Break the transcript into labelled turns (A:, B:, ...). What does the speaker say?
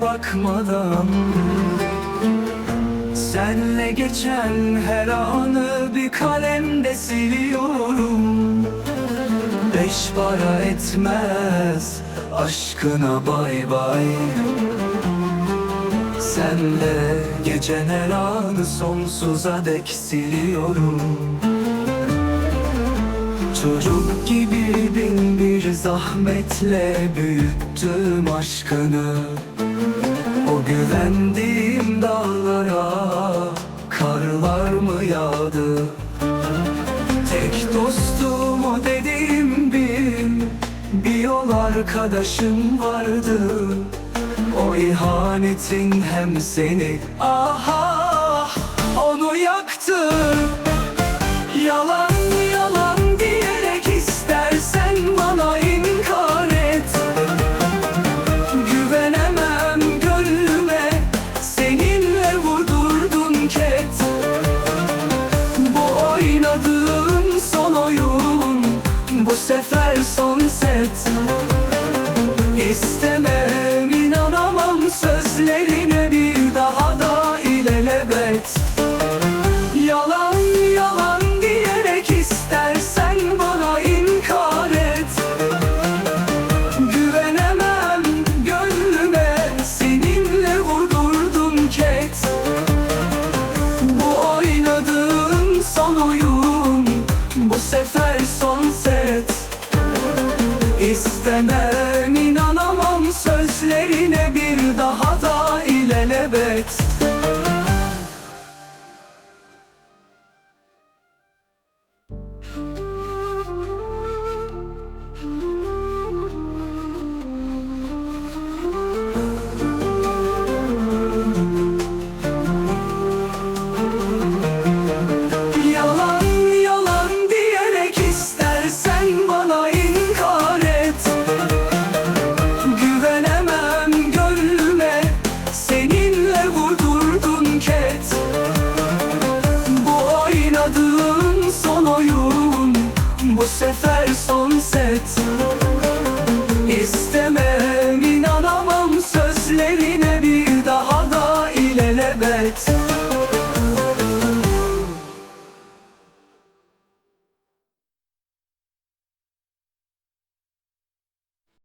A: bakmadan Senle geçen her anı bir kalemde siliyorum. Beş para etmez aşkına bay bay. Senle geçen her anı sonsuza dek siliyorum. Çocuk gibi zahmetle büyüttüm aşkını. O güvendiğim dağlara karlar mı yağdı? Tek dostum o dediğim bir Bir yol arkadaşım vardı. O ihanetin hem seni Aha onu yaktı sefer son set. İstemem inanamam sözlerine bir daha da ilelebet. Yalan yalan diyerek istersen bana inkar et. Güvenemem gönlüme seninle vurdurdun ket. Bu oynadığım son oyun bu sefer İstemem It's.